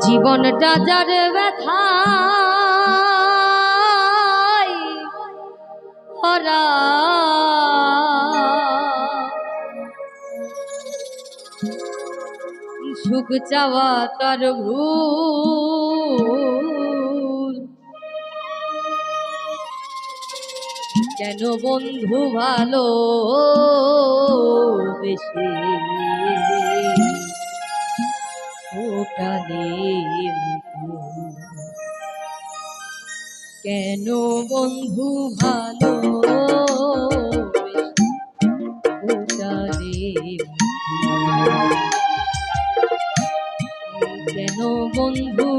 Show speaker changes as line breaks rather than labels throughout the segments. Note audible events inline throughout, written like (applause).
জীবনটা যার ব্যথা ভরা সুখ চাওয়া তার ভুল? কেন বন্ধু ভালো বেশি ওটালে কেন বন্ধু ভালো কেন বন্ধু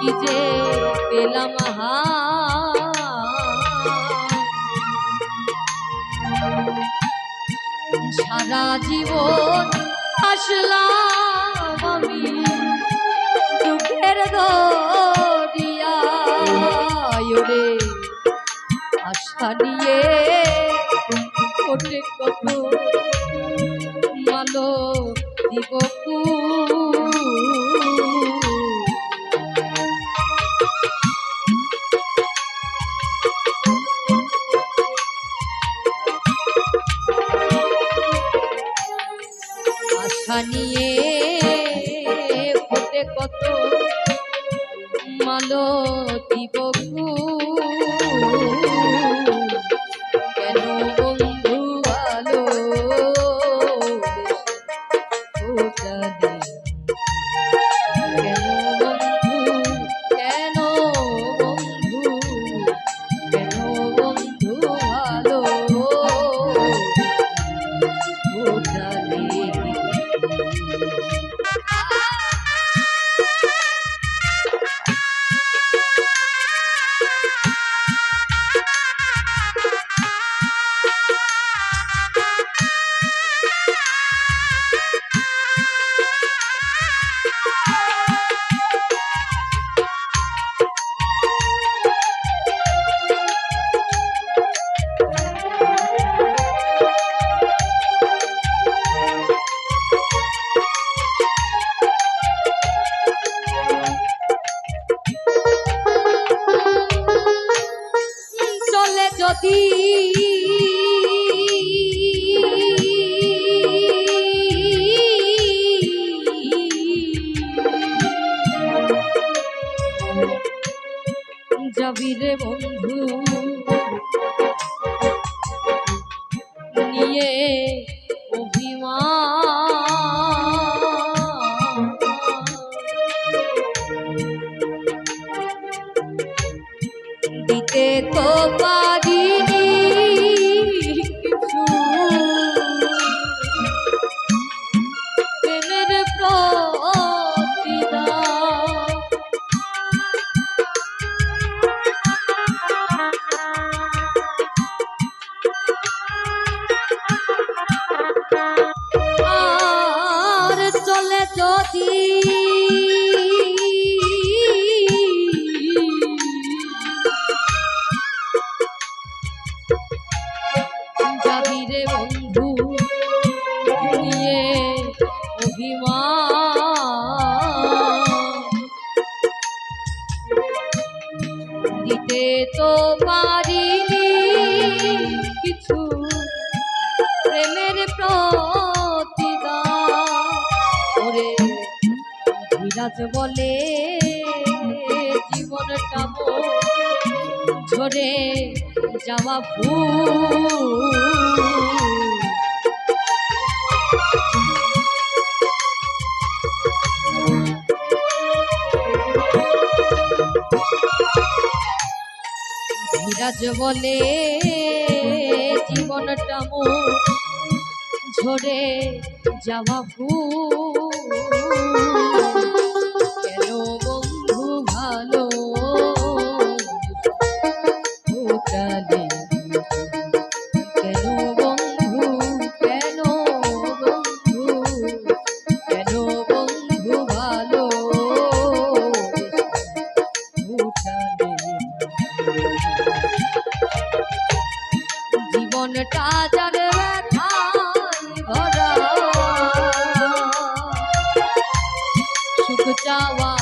কি যে পেলাম হা সারা জীবন আসলাম আমি দুঃখের দরিয়ায় রে আশা নিয়ে ওঠে কত মালো দিব আশা Ah! (laughs) যদি যাবি রে বন্ধু নিয়ে দিতে তো পারিনি। কিছু প্রেমের প্রতিদান। ওরে ধীরাজ বলে জীবনটা ঝরে যাওয়া ফুল ধীরাজ বলে জীবনটা মো ঝরে যাওয়া ফুল সুখ চাওয়া তার ভুল